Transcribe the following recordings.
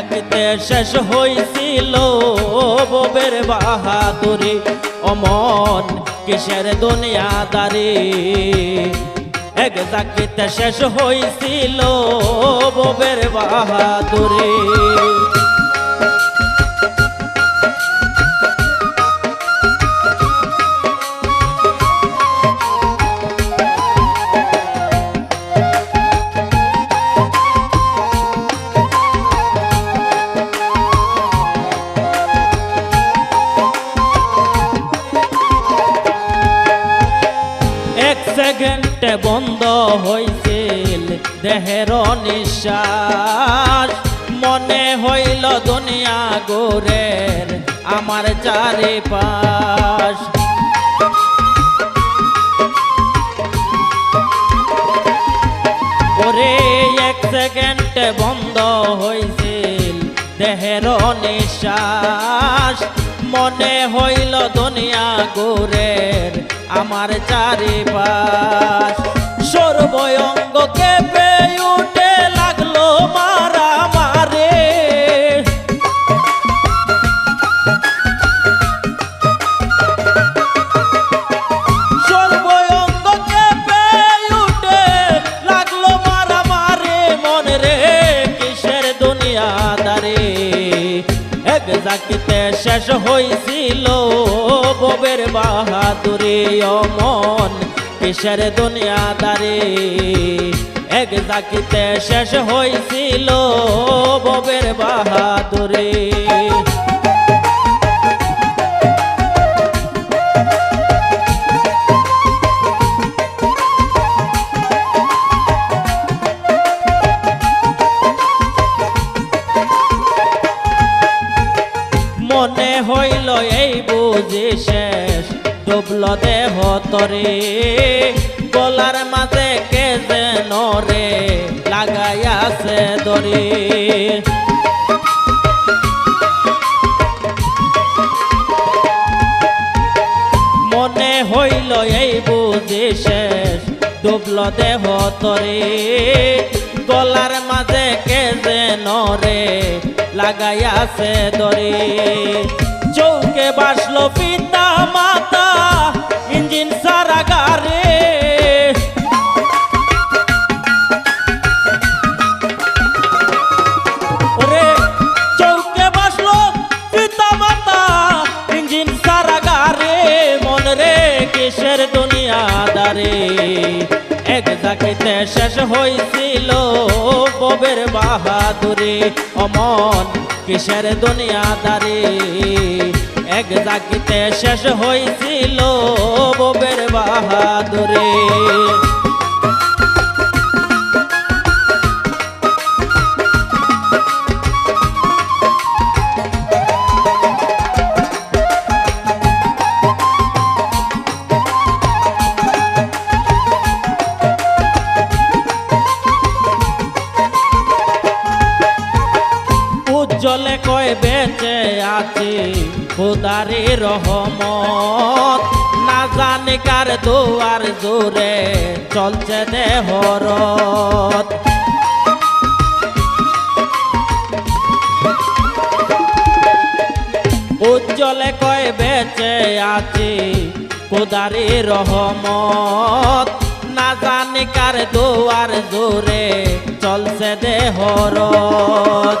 জাকিতে শেষ হইছিল ববের বাহাদুরি। অমন কিসের দুনিয়াদারি? এক জাকিতে শেষ হইছিল ববের বাহাদুরি। সেকেন্ডে বন্ধ হইছিল দেহের নিঃশ্বাস মনে হইল দুনিয়া গোরের, আমার চারিপাশ। ওরে, এক সেকেন্ডে বন্ধ হইছিল দেহের নিঃশ্বাস মনে হইল দুনিয়া গোরের আমার চারিপাশ। সর্বঙ্গ কেঁপে উঠে লাগল মারা মারে। সর্বঙ্গ কেঁপে উঠে লাগল মারা মারে। মনে রে, কিসের দুনিয়াদারি এক জাকিতে শেষ হইছিল। ববের বাহাদুরে অমন কিসের দুনিয়াদারি? এক জাকিতে শেষ হইছিল ববের বাহাদুরি। মনে হইল এই বুঝি শেষ। ডুবল দেহ তরে, গলার মাঝে কে যেন রে লাগাইয়াছে দরে। মনে হইল এই বুঝি শেষ। ডুবল দেহ তরে, গলার মাঝে কে যেন রে লাগাইয়াছে দরে চৌকে বাসলো পিতা মাতা, ইঞ্জিন সারা গারে কিসের দুনিয়াদারে এক জাকিতে শেষ হইছিল। ববের বাহাদুরে অমন কিসের দুনিয়াদারে? এক জাকিতে শেষ হয়েছিল ববের বাহাদুরি। উজ্জ্বলে কয় বেঁচে আছি, খুদারি রহমত। না জানি কার দুয়ার জোরে চলছে দেহরত উজ্জ্বলে কয় বেঁচে আছি, খুদারি রহমত। না জানি কার দুয়ার জোরে চলছে দেহরত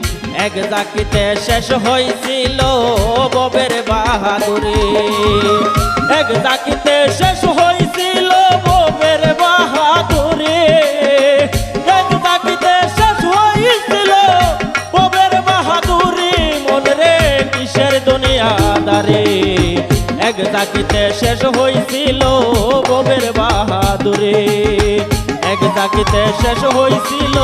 এক জাকিতে শেষ হইছিল ববের বাহাদুরি। এক জাকিতে শেষ হইছিল ববের বাহাদুরি। এক জাকিতে শেষ হয়েছিল ববের বাহাদুরি। মন রে কিসের দুনিয়াদারি? এক জাকিতে শেষ হইছিল ববের বাহাদুরি। এক জাকিতে শেষ হইছিল